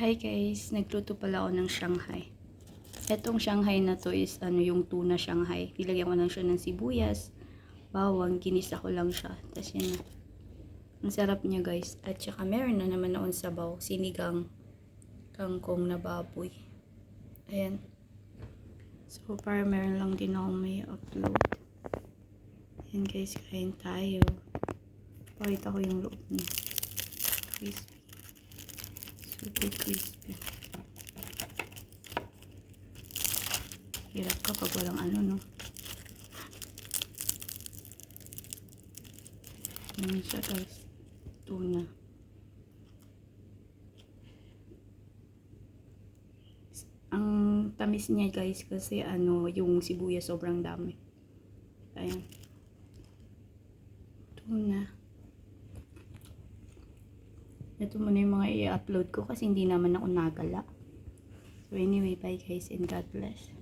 Hi guys, nagluto pala ako ng Shanghai. Etong Shanghai na to is ano yung tuna Shanghai. Nilagyan ko lang siya ng sibuyas, bawang, ginisa ko lang siya. Tapos yan na. Ang sarap niya guys. At saka meron na naman noon sabaw, sinigang kangkong na baboy. Ayan. So, para meron lang din ako may upload. Ayan guys, kain tayo. Pakita ko yung loob niya. Crispy. Super crispy. Hirap kapag walang ano, no? Ano siya, guys? Tuna. Ang tamis niya, guys, kasi ano, yung sibuyas sobrang dami. Ayan. Tuna. Ito muna yung mga i-upload ko kasi hindi naman ako nagala. So anyway, bye guys and God bless.